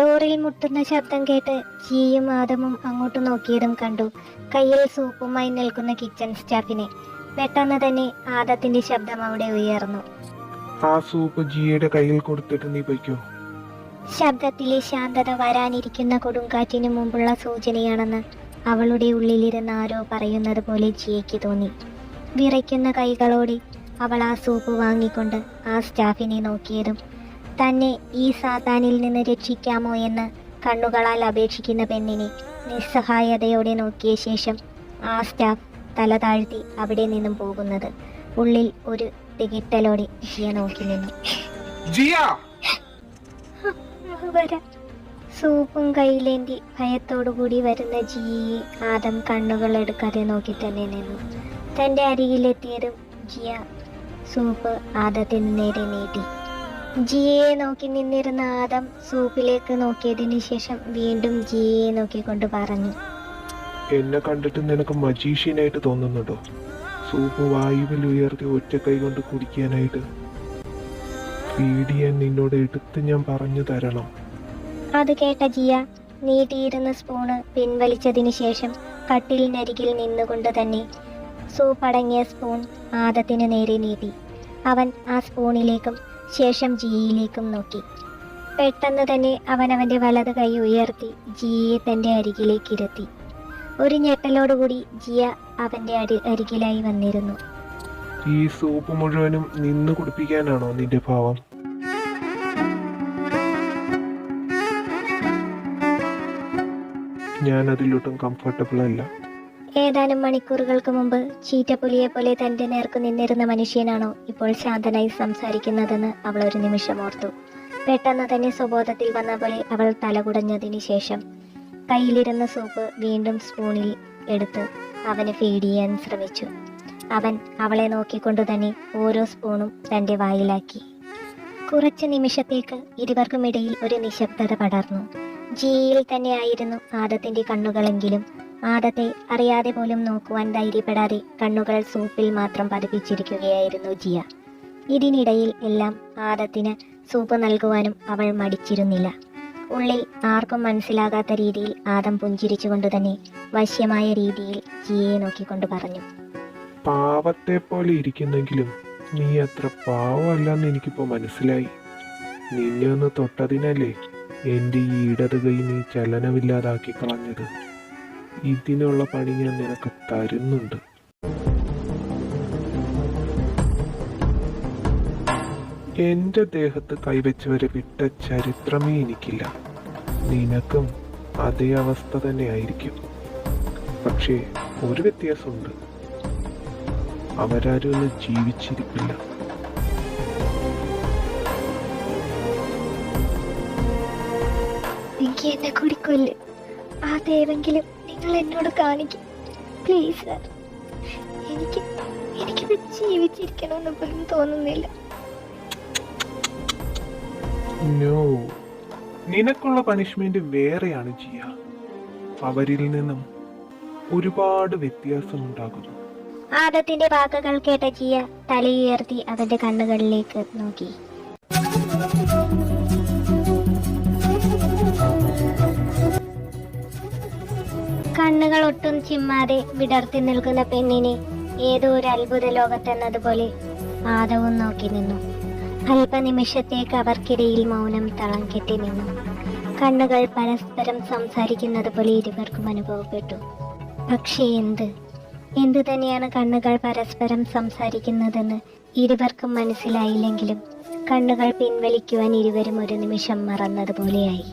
ഡോറിൽ മുട്ടുന്ന ശബ്ദം കേട്ട് ജിയും ആദമും അങ്ങോട്ട് നോക്കിയതും കണ്ടു. കയ്യിൽ സൂപ്പുമായി നിൽക്കുന്ന കിച്ചൺ സ്റ്റാഫിനെ പെട്ടെന്ന് തന്നെ ആദത്തിന്റെ ശബ്ദം അവിടെ ഉയർന്നു. ആ സൂപ്പ് ജിയുടെ കയ്യിൽ കൊടുത്തിട്ട് നീ പൊയ്ക്കോ. ശബ്ദത്തിലെ ശാന്തത വരാനിരിക്കുന്ന കൊടുങ്കാറ്റിനു മുമ്പുള്ള സൂചനയാണെന്ന് അവളുടെ ഉള്ളിലിരുന്ന് ആരോ പറയുന്നത് പോലെ ജിയയ്ക്ക് തോന്നി. വിറയ്ക്കുന്ന കൈകളോടെ അവൾ ആ സൂപ്പ് വാങ്ങിക്കൊണ്ട് ആ സ്റ്റാഫിനെ നോക്കിയതും തന്നെ ഈ സാത്താനിൽ നിന്ന് രക്ഷിക്കാമോ എന്ന് കണ്ണുകളാൽ അപേക്ഷിക്കുന്ന പെണ്ണിനെ നിസ്സഹായതയോടെ നോക്കിയ ശേഷം ആ സ്റ്റാഫ് തല താഴ്ത്തി അവിടെ നിന്നും പോകുന്നത്. ഉള്ളിൽ ഒരു തികിട്ടലോടെ ജിയ നോക്കി നിന്നു. ജിയ! വരാം സൂപ്പും കയ്യിലേന്തി ഭയത്തോടുകൂടി വരുന്ന ജിയെ ആദം കണ്ണുകൾ എടുക്കാതെ നോക്കി തന്നെ നിന്നു. തന്റെ അരികിലെത്തിയതും ജിയ സൂപ്പ് ആദത്തിന് നേരെ നീട്ടി. ജിയയെ നോക്കി നിന്നിരുന്ന ആദം സൂപ്പിലേക്ക് നോക്കിയതിനു ശേഷം വീണ്ടും ജിയെ നോക്കിക്കൊണ്ട് പറഞ്ഞു. എന്നെ കണ്ടിട്ട് നിനക്ക് മജീഷ്യനായിട്ട് തോന്നുന്നുണ്ടോ? സൂപ്പ് വായുവിൽ ഉയർത്തി ഒറ്റ കൈ കൊണ്ട് കുടിക്കാനായിട്ട്. ഫീഡ് നിന്നോട് എടുത്ത് ഞാൻ പറഞ്ഞു തരണം. അത് കേട്ട ജിയ നീട്ടിയിരുന്ന സ്പൂണ് പിൻവലിച്ചതിന് ശേഷം കട്ടിലിനരികിൽ നിന്നുകൊണ്ട് തന്നെ സൂപ്പടങ്ങിയ സ്പൂൺ ആദത്തിന് നേരെ നീട്ടി. അവൻ ആ സ്പൂണിലേക്കും ശേഷം ജിയിലേക്കും നോക്കി. പെട്ടെന്ന് തന്നെ അവൻ അവന്റെ വലത് കൈ ഉയർത്തി ജിയെ തന്റെ അരികിലേക്ക് ഇരുത്തി ഒരു ഞെട്ടലോടുകൂടി ജിയ അവന്റെ അരി അരികിലായി വന്നിരുന്നു. ഈ സൂപ്പ് മുഴുവനും നിന്ന് കുടിപ്പിക്കാനാണോ നിന്റെ ഭാവം ഞാൻ അതിലൊട്ടും കംഫർട്ടബിൾ അല്ല. ഏതാനും മണിക്കൂറുകൾക്ക് മുമ്പ് ചീറ്റപ്പുലിയെ പോലെ തന്റെ നേർക്ക് നിന്നിരുന്ന മനുഷ്യനാണോ ഇപ്പോൾ ശാന്തനായി സംസാരിക്കുന്നതെന്ന് അവൾ ഒരു നിമിഷം ഓർത്തു. പെട്ടെന്ന് തന്നെ സ്വബോധത്തിൽ വന്ന പോലെ അവൾ തലകുടഞ്ഞതിന് ശേഷം കയ്യിലിരുന്ന സൂപ്പ് വീണ്ടും സ്പൂണിൽ എടുത്ത് അവന് ഫീഡ് ചെയ്യാൻ ശ്രമിച്ചു. അവൻ അവളെ നോക്കിക്കൊണ്ട് തന്നെ ഓരോ സ്പൂണും തന്റെ വായിലാക്കി. കുറച്ച് നിമിഷത്തേക്ക് ഇരുവർക്കുമിടയിൽ ഒരു നിശബ്ദത പടർന്നു. ജീയിൽ തന്നെയായിരുന്നു ആദത്തിന്റെ കണ്ണുകളെങ്കിലും ആദത്തെ അറിയാതെ പോലും നോക്കുവാൻ ധൈര്യപ്പെടാതെ കണ്ണുകൾ സൂപ്പിൽ മാത്രം പതിപ്പിച്ചിരിക്കുകയായിരുന്നു ജിയ. ഇതിനിടയിൽ എല്ലാം ആദത്തിന് സൂപ്പ് നൽകുവാനും അവൾ മടിച്ചിരുന്നില്ല. ഉള്ളിൽ ആർക്കും മനസ്സിലാകാത്ത രീതിയിൽ ആദം പുഞ്ചിരിച്ചുകൊണ്ട് തന്നെ വശ്യമായ രീതിയിൽ ജിയെ നോക്കിക്കൊണ്ട് പറഞ്ഞു. പാവത്തെ പോലെ ഇരിക്കുന്നെങ്കിലും നീ അത്ര പാവമല്ലെന്ന് എനിക്കിപ്പോ മനസ്സിലായി. നിന്നെ ഒന്ന് തൊട്ടതിനല്ലേ എന്റെ ഈ ഇടത് കൈ നീ ചലനമില്ലാതാക്കി കളഞ്ഞത്. ഇതിനുള്ള പണി ഞാൻ നിനക്ക് തരുന്നുണ്ട്. എന്റെ ദേഹത്ത് കൈവച്ചവരെ വിട്ട ചരിത്രമേ എനിക്കില്ല. നിനക്കും അതേ അവസ്ഥ തന്നെ ആയിരിക്കും പക്ഷേ ഒരു വ്യത്യാസമുണ്ട്. അവരാരും ഒന്ന് ജീവിച്ചിരിക്കില്ല. എന്നെ കൂടി കൊല്ല് ആ ദൈവെങ്കിലും നിങ്ങൾ എന്നോട് കാണിക്കും. പ്ലീസ് സാർ എനിക്ക് എനിക്കിത് ജീവിച്ചിരിക്കണമെന്ന് പോലും തോന്നുന്നില്ല. നോ നിനക്കുള്ള പണിഷ്മെന്റ് വേറെയാണ് ജിയ. അവരിൽ നിന്നും ഒരുപാട് വ്യത്യാസമുണ്ടാകുന്നു ആദത്തിന്റെ വാക്കുകൾ കേട്ട ജിയ തലയുയർത്തി അവന്റെ കണ്ണുകളിലേക്ക് നോക്കി. കണ്ണുകൾ ഒട്ടും ചിമ്മാതെ വിടർത്തി നിൽക്കുന്ന പെണ്ണിനെ ഏതോ ഒരു അത്ഭുത ലോകത്തെന്നതുപോലെ ആദവും നോക്കി നിന്നു. അല്പനിമിഷത്തേക്ക് അവർക്കിടയിൽ മൗനം തളം കെട്ടി നിന്നു. കണ്ണുകൾ പരസ്പരം സംസാരിക്കുന്നത് പോലെ ഇരുവർക്കും അനുഭവപ്പെട്ടു. പക്ഷേ എന്ത്? എന്തു തന്നെയാണ് കണ്ണുകൾ പരസ്പരം സംസാരിക്കുന്നതെന്ന് ഇരുവർക്കും മനസ്സിലായില്ലെങ്കിലും കണ്ണുകൾ പിൻവലിക്കുവാൻ ഇരുവരും ഒരു നിമിഷം മറന്നതുപോലെയായി.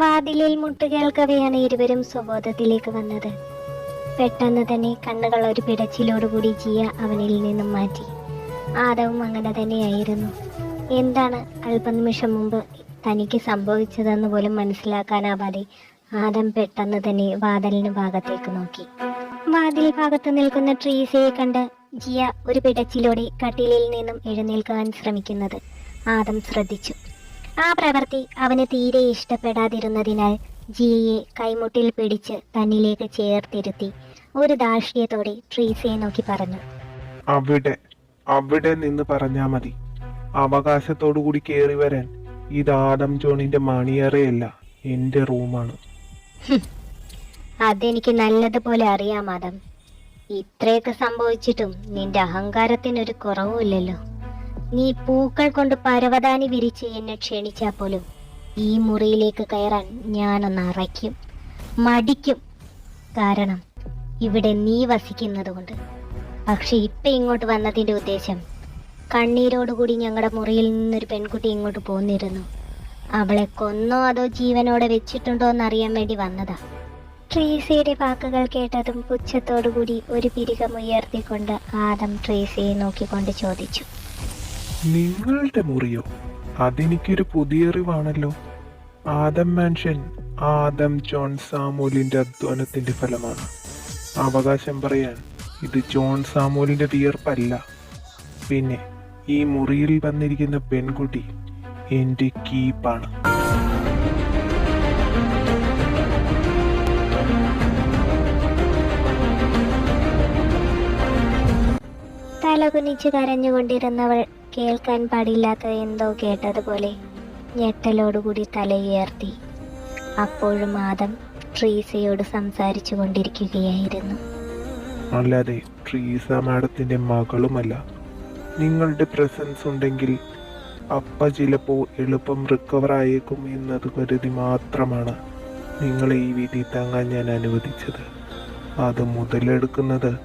വാതിലിൽ മുട്ടുകേൾക്കവെയാണ് ഇരുവരും സ്വബോധത്തിലേക്ക് വന്നത്. പെട്ടെന്ന് തന്നെ കണ്ണുകൾ ഒരു പിടച്ചിലോടുകൂടി ജിയ അവനിൽ നിന്നും മാറ്റി. ആദവും അങ്ങനെ തന്നെയായിരുന്നു. എന്താണ് അല്പനിമിഷം മുമ്പ് തനിക്ക് സംഭവിച്ചതെന്ന് പോലും മനസ്സിലാക്കാനാവാതെ ആദം പെട്ടെന്ന് തന്നെ വാതിലിന് ഭാഗത്തേക്ക് നോക്കി. വാതിൽ ഭാഗത്ത് നിൽക്കുന്ന ട്രീസയെ കണ്ട് ജിയ ഒരു പിടച്ചിലോടെ കട്ടിലിൽ നിന്നും എഴുന്നേൽക്കാൻ ശ്രമിക്കുന്നത് ആദം ശ്രദ്ധിച്ചു. ആ പ്രവൃത്തി അവന് തീരെ ഇഷ്ടപ്പെടാതിരുന്നതിനാൽ ജിയെ കൈമുട്ടിൽ പിടിച്ച് തന്നിലേക്ക് ചേർത്തിരുത്തി ഒരു ദാർഷ്ട്യത്തോടെ ട്രീസയെ നോക്കി പറഞ്ഞു. അവിടെ അവിടെ നിന്ന് പറഞ്ഞാ മതി. അവകാശത്തോടു കൂടി കയറി വരാൻ ഇത് ആദം ജോണിന്റെ മണിയറയല്ല എന്റെ റൂമാണ്. അതെനിക്ക് നല്ലതുപോലെ അറിയാം ആദം. ഇത്രയൊക്കെ സംഭവിച്ചിട്ടും നിന്റെ അഹങ്കാരത്തിനൊരു കുറവുമില്ലല്ലോ. നീ പൂക്കൾ കൊണ്ട് പരവതാനി വിരിച്ച് എന്നെ ക്ഷണിച്ചാൽ പോലും ഈ മുറിയിലേക്ക് കയറാൻ ഞാനൊന്ന് അറയ്ക്കും മടിക്കും. കാരണം ഇവിടെ നീ വസിക്കുന്നത് കൊണ്ട്. പക്ഷെ ഇപ്പം ഇങ്ങോട്ട് വന്നതിന്റെ ഉദ്ദേശം കണ്ണീരോടുകൂടി ഞങ്ങളുടെ മുറിയിൽ നിന്നൊരു പെൺകുട്ടി ഇങ്ങോട്ട് പോന്നിരുന്നു. അവളെ കൊന്നോ അതോ ജീവനോടെ വെച്ചിട്ടുണ്ടോ എന്നറിയാൻ വേണ്ടി വന്നതാ. ട്രേസിയുടെ വാക്കുകൾ കേട്ടതും പുച്ഛത്തോടുകൂടി ഒരു പിരികം ഉയർത്തിക്കൊണ്ട് ആദം ട്രേസിയെ നോക്കിക്കൊണ്ട് ചോദിച്ചു. നിങ്ങളുടെ മുറിയോ? അതെനിക്കൊരു പുതിയ അറിവാണല്ലോ. ആദം മാൻഷൻ ആദം ജോൺ സാമൂലിന്റെ അധ്വാനത്തിന്റെ ഫലമാണ്. അവകാശം പറയാൻ ഇത് ജോൺ സാമൂലിന്റെ വിയർപ്പല്ല. പിന്നെ ഈ മുറിയിൽ വന്നിരിക്കുന്ന പെൺകുട്ടി എന്റെ കീപ്പാണ്. തലകുനിച്ച് കരഞ്ഞുകൊണ്ടിരുന്നവൾ കേൾക്കാൻ പാടില്ലാത്തത് എന്തോ കേട്ടതുപോലെ ഞെട്ടലോടുകൂടി തലയുയർത്തി അപ്പോഴും ആദം ട്രീസയോട് സംസാരിച്ചു കൊണ്ടിരിക്കുകയായിരുന്നു. അല്ലാതെ ട്രീസ മാഡത്തിന്റെ മകളുമല്ല. നിങ്ങളുടെ പ്രസൻസ് ഉണ്ടെങ്കിൽ അപ്പ ചിലപ്പോ എളുപ്പം റിക്കവർ ആയേക്കും എന്നത് കരുതി മാത്രമാണ് നിങ്ങളെ ഈ വിധി താങ്ങാൻ ഞാൻ അനുവദിച്ചത്. അത് മുതലെടുക്കുന്നത്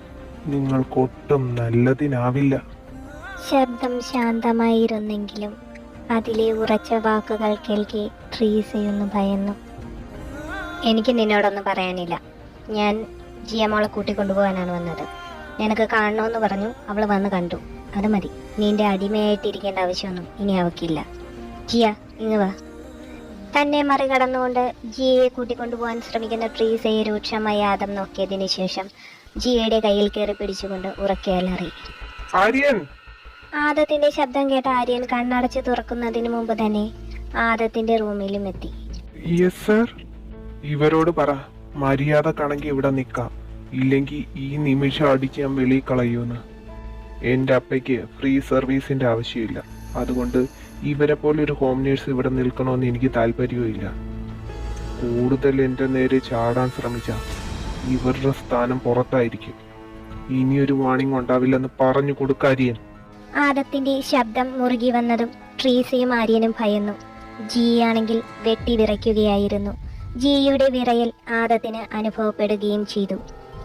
നിങ്ങൾക്കൊട്ടും നല്ലതിനാവില്ല. ശബ്ദം ശാന്തമായിരുന്നെങ്കിലും അതിലെ ഉറച്ച വാക്കുകൾ കേൾക്കെ ട്രീസയൊന്ന് ഭയന്നു. എനിക്ക് നിന്നോടൊന്നും പറയാനില്ല. ഞാൻ ജിയമോളെ കൂട്ടിക്കൊണ്ടുപോകാനാണ് വന്നത്. നിനക്ക് കാണണമെന്ന് പറഞ്ഞു അവൾ വന്ന് കണ്ടു. അത് മതി. നിന്റെ അടിമയായിട്ടിരിക്കേണ്ട ആവശ്യമൊന്നും ഇനി അവക്കില്ല. ജിയ ഇങ്ങ് വാ. തന്നെ മറികടന്നുകൊണ്ട് ജിയയെ കൂട്ടിക്കൊണ്ടുപോകാൻ ശ്രമിക്കുന്ന ട്രീസയെ രൂക്ഷമായ ആദം നോക്കിയതിനു ശേഷം ജിയയുടെ കയ്യിൽ കയറി പിടിച്ചുകൊണ്ട് ഉറക്കെ അലറി. ആര്യൻ! ആദത്തിന്റെ ശബ്ദം കേട്ട ആര്യൻ കണ്ണടച്ച് തുറക്കുന്നതിന് മുമ്പ് തന്നെ ആദത്തിന്റെ റൂമിലും എത്തി. യെസ് സർ ഇവരോട് പറ. മര്യാദ കണങ്കി ഇവിടെ നിൽക്കാം. ഇല്ലെങ്കിൽ ഈ നിമിഷം അടിച്ച് ഞാൻ വെളി കളയൂന്ന് എന്റെ അപ്പയ്ക്ക് ഫ്രീ സർവീസിന്റെ ആവശ്യമില്ല. അതുകൊണ്ട് ഇവരെ പോലെ ഒരു ഹോം നേഴ്സ് ഇവിടെ നിൽക്കണമെന്ന് എനിക്ക് താല്പര്യവുമില്ല. കൂടുതൽ എന്റെ നേരെ ചാടാൻ ശ്രമിച്ച ഇവരുടെ സ്ഥാനം പുറത്തായിരിക്കും. ഇനിയൊരു വാണിംഗ് ഉണ്ടാവില്ലെന്ന് പറഞ്ഞു കൊടുക്കാരിയൻ ആദത്തിന്റെ ശബ്ദം മുറുകി വന്നതും ട്രീസയും ആര്യനും ഭയന്നു. ജിയാണെങ്കിൽ വെട്ടി വിറയ്ക്കുകയായിരുന്നു. ജിയുടെ വിറയൽ ആദത്തിന് അനുഭവപ്പെടുകയും ചെയ്തു.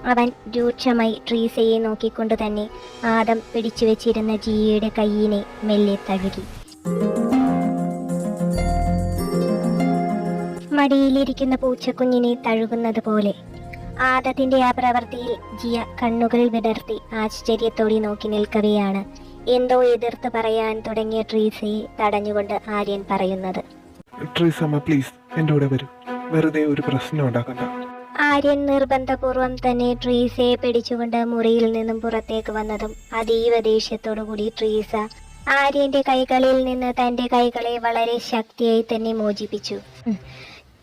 അവൻ രൂക്ഷമായി ട്രീസയെ നോക്കിക്കൊണ്ട് തന്നെ ആദം പിടിച്ചു വെച്ചിരുന്ന ജിയുടെ കൈയിനെ മെല്ലെ തഴുകി. മടിയിലിരിക്കുന്ന പൂച്ചക്കുഞ്ഞിനെ തഴുകുന്നത് പോലെ ആദത്തിന്റെ ആ പ്രവൃത്തിയിൽ ജിയ കണ്ണുകൾ വിടർത്തി ആശ്ചര്യത്തോടെ നോക്കി നിൽക്കവെയാണ്. എന്തോ എതിർത്ത് പറയാൻ തുടങ്ങിയ ട്രീസയെ തടഞ്ഞുകൊണ്ട് ആര്യൻ പറയുന്നത്. ട്രീസമ്മ പ്ലീസ് എന്റെ കൂടെ വരൂ. വെറുതെ ഒരു പ്രശ്നം ഉണ്ടാക്കണ്ട. ആര്യൻ നിർബന്ധപൂർവം തന്നെ ട്രീസയെ പിടിച്ചുകൊണ്ട് മുറിയിൽ നിന്നും പുറത്തേക്ക് വന്നതും അതീവ ദേഷ്യത്തോടുകൂടി ട്രീസ ആര്യന്റെ കൈകളിൽ നിന്ന് തന്റെ കൈകളെ വളരെ ശക്തിയായി തന്നെ മോചിപ്പിച്ചു.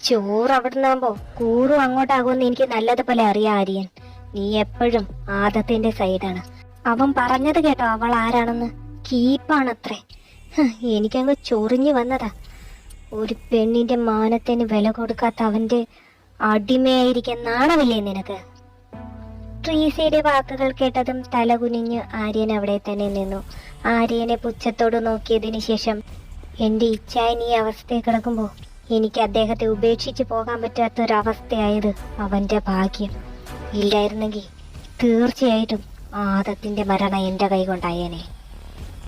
ചോറ് അവിടുന്നാകുമ്പോ കൂറും അങ്ങോട്ടാകുമെന്ന് എനിക്ക് നല്ലതുപോലെ അറിയാം ആര്യൻ. നീ എപ്പോഴും ആദത്തിന്റെ സൈഡാണ്. അവൻ പറഞ്ഞത് കേട്ടോ അവൾ ആരാണെന്ന്. കീപ്പാണത്രേ. എനിക്കങ്ങ് ചൊറിഞ്ഞു വന്നതാ. ഒരു പെണ്ണിന്റെ മാനത്തിന് വില കൊടുക്കാത്ത അവന്റെ അടിമയായിരിക്കാൻ നാണമില്ലേ നിനക്ക്? ട്രീസയുടെ വാക്കുകൾ കേട്ടതും തലകുനിഞ്ഞ് ആര്യൻ അവിടെ തന്നെ നിന്നു. ആര്യനെ പുച്ഛത്തോട് നോക്കിയതിനു ശേഷം എന്റെ ഇച്ഛായൻ ഈ അവസ്ഥയെ കിടക്കുമ്പോൾ എനിക്ക് അദ്ദേഹത്തെ ഉപേക്ഷിച്ച് പോകാൻ പറ്റാത്തൊരവസ്ഥയായത് അവന്റെ ഭാഗ്യം. ഇല്ലായിരുന്നെങ്കിൽ തീർച്ചയായിട്ടും ആദത്തിന്റെ മരണം എന്റെ കൈകൊണ്ടായേനെ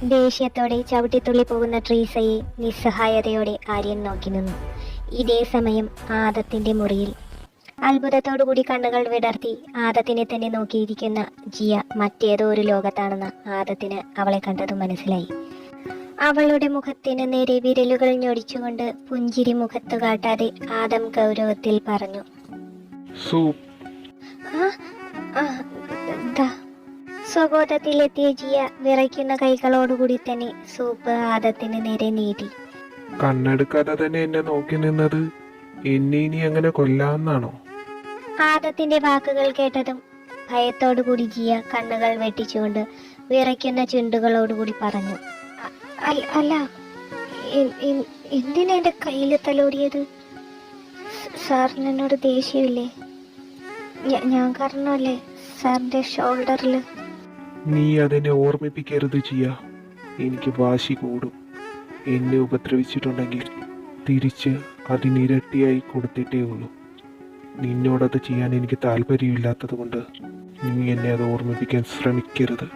ദേഷ്യത്തോടെ ചവിട്ടിത്തുള്ളി പോകുന്ന ട്രീസയെ നിസ്സഹായതയോടെ ആര്യൻ നോക്കി നിന്നു. ഇതേ സമയം ആദത്തിന്റെ മുറിയിൽ അത്ഭുതത്തോടുകൂടി കണ്ണുകൾ വിടർത്തി ആദത്തിനെ തന്നെ നോക്കിയിരിക്കുന്ന ജിയ മറ്റേതോ ഒരു ലോകത്താണെന്ന് ആദത്തിന് അവളെ കണ്ടതും മനസ്സിലായി. അവളുടെ മുഖത്തിന് നേരെ വിരലുകൾ ഞൊടിച്ചുകൊണ്ട് പുഞ്ചിരി മുഖത്ത് കാട്ടാതെ ആദം ഗൗരവത്തിൽ പറഞ്ഞു. സൂപ്പ് ആ, ആ. സ്വബോധത്തിലെത്തിയ ജിയ വിറയ്ക്കുന്ന കൈകളോടുകൂടി തന്നെ സൂപ്പ് ആദത്തിന് നേരെ നീട്ടി. കണ്ണെടുക്കാതെ തന്നെ എന്നെ നോക്കി നിന്നത് എന്നെ ഇനി അങ്ങനെ കൊല്ലാമെന്നാണോ? ആദത്തിന്റെ വാക്കുകൾ കേട്ടതും ഭയത്തോടുകൂടി ജിയ കണ്ണുകൾ വെട്ടിച്ചുകൊണ്ട് വിറയ്ക്കുന്ന ചുണ്ടുകളോടുകൂടി പറഞ്ഞു അല്ല- എന്തിനാ എന്റെ കയ്യിൽ തലോടിയത്? സാറിന് എന്നോട് ദേഷ്യമില്ലേ? ഞാൻ കാരണമല്ലേ സാറിന്റെ ഷോൾഡറിൽ നീ അതിനെ ഓർമ്മിപ്പിക്കരുത് ചെയ്യാ എനിക്ക് വാശി കൂടും. എന്നെ ഉപദ്രവിച്ചിട്ടുണ്ടെങ്കിൽ തിരിച്ച് അതിനിരട്ടിയായി കൊടുത്തിട്ടേ ഉള്ളൂ. നിന്നോടത് ചെയ്യാൻ എനിക്ക് താല്പര്യമില്ലാത്തത് കൊണ്ട് നീ എന്നെ അത് ഓർമ്മിപ്പിക്കാൻ ശ്രമിക്കരുത്.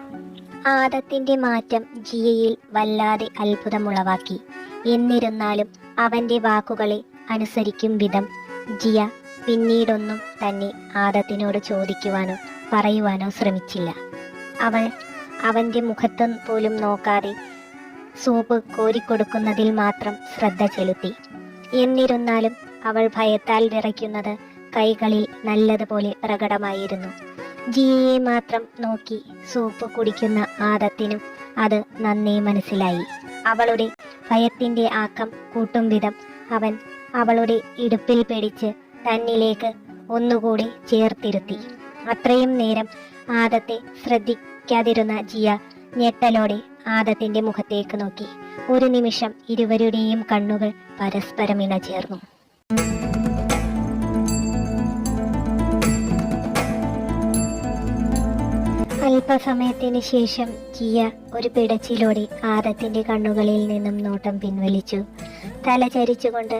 ആദത്തിന്റെ മാറ്റം ജിയയിൽ വല്ലാതെ അത്ഭുതമുളവാക്കി. എന്നിരുന്നാലും അവന്റെ വാക്കുകളെ അനുസരിക്കും വിധം ജിയ പിന്നീടൊന്നും തന്നെ ആദത്തിനോട് ചോദിക്കുവാനോ പറയുവാനോ ശ്രമിച്ചില്ല. അവൾ അവന്റെ മുഖത്ത് പോലും നോക്കാതെ സൂപ്പ് കോരിക്കൊടുക്കുന്നതിൽ മാത്രം ശ്രദ്ധ ചെലുത്തി. എന്നിരുന്നാലും അവൾ ഭയത്താൽ വിറയ്ക്കുന്നത് കൈകളിൽ നല്ലതുപോലെ പ്രകടമായിരുന്നു. ജിയെ മാത്രം നോക്കി സൂപ്പ് കുടിക്കുന്ന ആദത്തിനും അത് നന്നേ മനസ്സിലായി. അവളുടെ ഭയത്തിന്റെ ആക്കം കൂട്ടും വിധം അവൻ അവളുടെ ഇടുപ്പിൽ പിടിച്ച് തന്നിലേക്ക് ഒന്നുകൂടി ചേർത്തിരുത്തി. അത്രയും നേരം ആദത്തെ ശ്രദ്ധിക്കാതിരുന്ന ജിയ ഞെട്ടലോടെ ആദത്തിന്റെ മുഖത്തേക്ക് നോക്കി. ഒരു നിമിഷം ഇരുവരുടെയും കണ്ണുകൾ പരസ്പരം ഇണചേർന്നു. അല്പസമയത്തിന് ശേഷം ജിയ ഒരു പിടച്ചിലോടെ ആദത്തിന്റെ കണ്ണുകളിൽ നിന്നും നോട്ടം പിൻവലിച്ചു. തല ചരിച്ചുകൊണ്ട്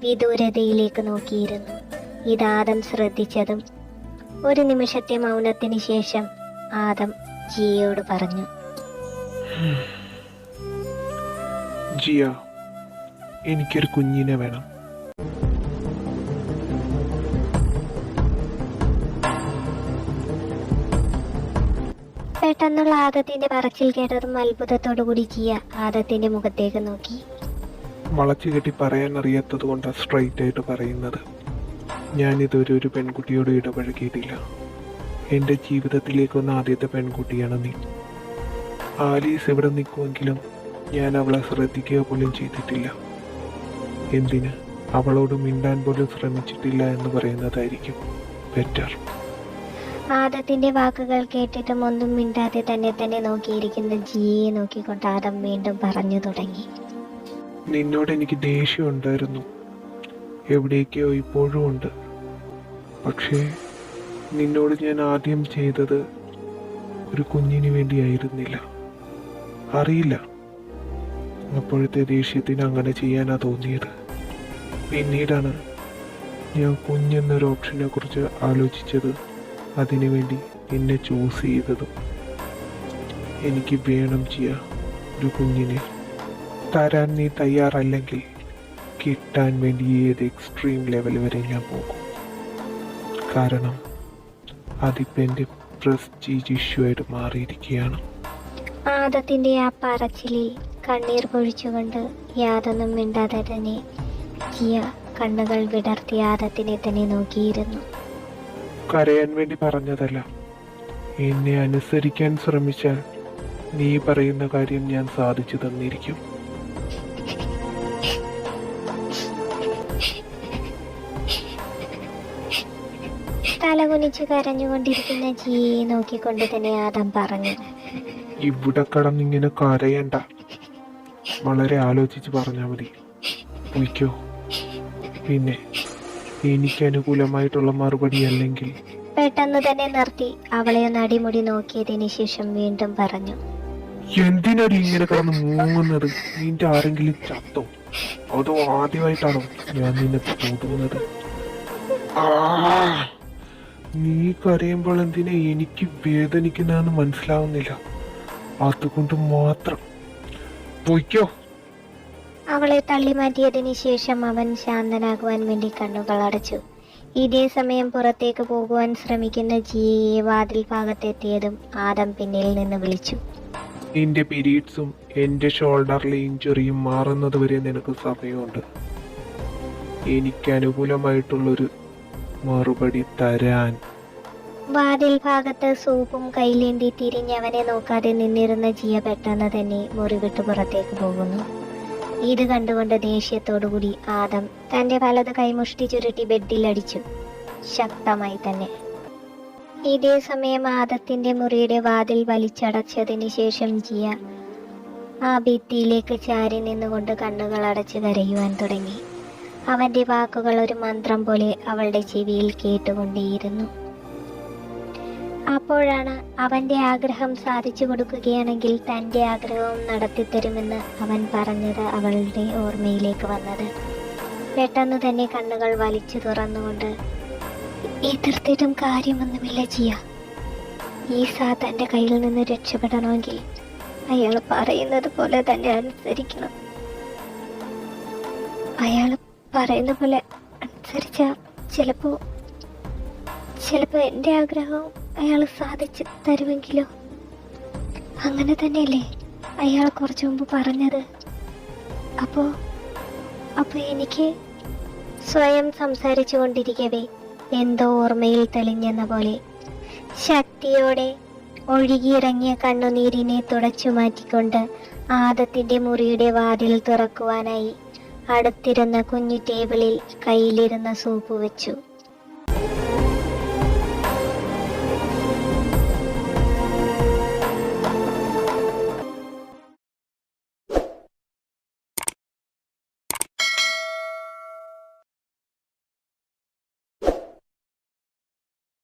വിദൂരതയിലേക്ക് നോക്കിയിരുന്നു. ഇതാദം ശ്രദ്ധിച്ചതും ഒരു നിമിഷത്തെ മൗനത്തിന് ശേഷം ആദം ജിയയോട് പറഞ്ഞു. ജിയ എനിക്കൊരു കുഞ്ഞിനെ വേണം. പെട്ടെന്നുള്ള ആദത്തിന്റെ പറച്ചിൽ കേട്ടതും അത്ഭുതത്തോടുകൂടി ജിയ ആദത്തിന്റെ മുഖത്തേക്ക് നോക്കി. വളച്ചു കെട്ടി പറയാൻ അറിയാത്തത് കൊണ്ടാണ് സ്ട്രൈറ്റ് ആയിട്ട് പറയുന്നത്. ഞാൻ ഇതുവരെ ഒരു പെൺകുട്ടിയോട് ഇടപഴകിയിട്ടില്ല. എന്റെ ജീവിതത്തിലേക്ക് വന്ന ആദ്യത്തെ പെൺകുട്ടിയാണ് നീ. ആലീസ് ഇവിടെ നിൽക്കുമെങ്കിലും ഞാൻ അവളെ ശ്രദ്ധിക്കുക പോലും ചെയ്തിട്ടില്ല. എന്തിന്? അവളോട് മിണ്ടാൻ പോലും ശ്രമിച്ചിട്ടില്ല എന്ന് പറയുന്നതായിരിക്കും ബെറ്റർ. ആദത്തിന്റെ വാക്കുകൾ കേട്ടിട്ടും ഒന്നും മിണ്ടാതെ തന്നെ തന്നെ നോക്കിയിരിക്കുന്ന ജിയെ നോക്കിക്കൊണ്ട് ആദം വീണ്ടും പറഞ്ഞു തുടങ്ങി. നിന്നോട് എനിക്ക് ദേഷ്യം ഉണ്ടായിരുന്നു. എവിടേക്കോ ഇപ്പോഴും ഉണ്ട്. പക്ഷേ നിന്നോട് ഞാൻ ആദ്യം ചെയ്തത് ഒരു കുഞ്ഞിന് വേണ്ടിയായിരുന്നില്ല. അറിയില്ല. അപ്പോഴത്തെ ദേഷ്യത്തിന് അങ്ങനെ ചെയ്യാനാ തോന്നിയത്. പിന്നീടാണ് ഞാൻ കുഞ്ഞെന്നൊരു ഓപ്ഷനെ കുറിച്ച് ആലോചിച്ചത്. അതിനുവേണ്ടി എന്നെ ചൂസ് ചെയ്തതും എനിക്ക് വേണം ചെയ്യാ ഒരു കുഞ്ഞിനെ. തരാൻ നീ തയ്യാറല്ലെങ്കിൽ കിട്ടാൻ വേണ്ടി ഏത് എക്സ്ട്രീം ലെവൽ വരെ ഞാൻ പോകും. കാരണം അതിപ്പോൾ എന്റെ പ്രസ്റ്റീജ് ഇഷ്യൂ ആയിട്ട് മാറിയിരിക്കുകയാണ്. ആദത്തിന്റെ ആ പറച്ചിലിൽ കണ്ണീർ പൊഴിച്ചുകൊണ്ട് യാതൊന്നും മിണ്ടാതെ തന്നെ ജിയ കണ്ണുകൾ വിടർത്തി ആദത്തിനെ തന്നെ നോക്കിയിരുന്നു. കരയാൻ വേണ്ടി പറഞ്ഞതല്ല. എന്നെ അനുസരിക്കാൻ ശ്രമിച്ചാൽ നീ പറയുന്ന കാര്യം ഞാൻ സാധിച്ചു തന്നിരിക്കും. തലകുനിച്ച് കരഞ്ഞുകൊണ്ടിരിക്കുന്ന ജിയെ നോക്കിക്കൊണ്ട് തന്നെ ആദം പറഞ്ഞു. ഇവിടെ കടന്നിങ്ങനെ കരയണ്ട. വളരെ ആലോചിച്ച് പറഞ്ഞാൽ മതി. പൊയ്ക്കോ. പിന്നെ എനിക്ക് അനുകൂലമായിട്ടുള്ള മറുപടി അല്ലെങ്കിൽ പെട്ടെന്ന് തന്നെ നിർത്തി. അവളെ ഒന്ന് അടിമുടി നോക്കിയതിന് ശേഷം വീണ്ടും പറഞ്ഞു. എന്തിനടി ഇങ്ങനെ കടന്ന് മൂങ്ങുന്നത്? നിന്റെ ആരെങ്കിലും ചത്തോ? അതോ ആദ്യമായിട്ടാണോ ഞാൻ നിന്നെ തോന്നുന്നത് ആ. നീ കരയുമ്പോൾ എന്തിനാ എനിക്ക് വേദനിക്കുന്നതെന്ന് മനസ്സിലാവുന്നില്ല? അതുകൊണ്ട് മാത്രം. പോയിക്കോ. അവളെ തള്ളി മാറ്റിയതിന് ശേഷം അവൻ ശാന്തനാകുവാൻ വേണ്ടി കണ്ണുകൾ അടച്ചു. ഇതേ സമയം പുറത്തേക്ക് പോകുവാൻ ശ്രമിക്കുന്ന ജിയെ വാതിൽ ഭാഗത്തെത്തിയതും ആദം പിന്നിൽ നിന്ന് വിളിച്ചു. നിന്റെ പിരീഡ്സും എന്റെ ഷോൾഡറിലെ ഇഞ്ചുറിയും മാറുന്നത് വരെ നിനക്ക് സമയമുണ്ട്. എനിക്ക് അനുകൂലമായിട്ടുള്ളൊരു മറുപടി തരാൻ. വാതിൽ ഭാഗത്ത് സൂപ്പും കയ്യിലേന്തി തിരിഞ്ഞവനെ നോക്കാതെ നിന്നിരുന്ന ജിയ പെട്ടെന്ന് തന്നെ മുറി വിട്ട് പുറത്തേക്ക് പോകുന്നു. ഇത് കണ്ടുകൊണ്ട് ദേഷ്യത്തോടുകൂടി ആദം തന്റെ വലത് കൈമുഷ്ടി ചുരുട്ടി ബെഡിലടിച്ചു ശക്തമായി തന്നെ. ഇതേ സമയം ആദത്തിന്റെ മുറിയുടെ വാതിൽ വലിച്ചടച്ചതിന് ശേഷം ജിയ ആ ഭിത്തിയിലേക്ക് ചാരി നിന്നുകൊണ്ട് കണ്ണുകൾ അടച്ച് കരയുവാൻ തുടങ്ങി. അവന്റെ വാക്കുകൾ ഒരു മന്ത്രം പോലെ അവളുടെ ചെവിയിൽ കേട്ടുകൊണ്ടേയിരുന്നു. അപ്പോഴാണ് അവന്റെ ആഗ്രഹം സാധിച്ചു കൊടുക്കുകയാണെങ്കിൽ തന്റെ ആഗ്രഹവും നടത്തിത്തരുമെന്ന് അവൻ പറഞ്ഞത് അവളുടെ ഓർമ്മയിലേക്ക് വന്നത്. പെട്ടെന്ന് തന്നെ കണ്ണുകൾ വലിച്ചു തുറന്നുകൊണ്ട് എതിർത്തിട്ടും കാര്യമൊന്നുമില്ല ജിയ. ഈ സാത്താന്റെ കയ്യിൽ നിന്ന് രക്ഷപ്പെടണമെങ്കിൽ അയാൾ പറയുന്നത് പോലെ തന്നെ അനുസരിക്കണം. അയാൾ പറയുന്ന പോലെ അനുസരിച്ച ചിലപ്പോ ചിലപ്പോ എന്റെ ആഗ്രഹം അയാൾ സാധിച്ചു തരുമെങ്കിലോ? അങ്ങനെ തന്നെയല്ലേ അയാൾ കുറച്ചു മുമ്പ് പറഞ്ഞത്. അപ്പോ അപ്പൊ എനിക്ക് സ്വയം സംസാരിച്ചു കൊണ്ടിരിക്കവേ എന്തോ ഓർമ്മയിൽ തെളിഞ്ഞെന്ന പോലെ. ശക്തിയോടെ ഒഴുകിയിറങ്ങിയ കണ്ണുനീരിനെ തുടച്ചു മാറ്റിക്കൊണ്ട് ആദത്തിന്റെ മുറിയുടെ വാതിൽ തുറക്കുവാനായി അടുത്തിരുന്ന കുഞ്ഞു ടേബിളിൽ കയ്യിലിരുന്ന സോപ്പ് വെച്ചു.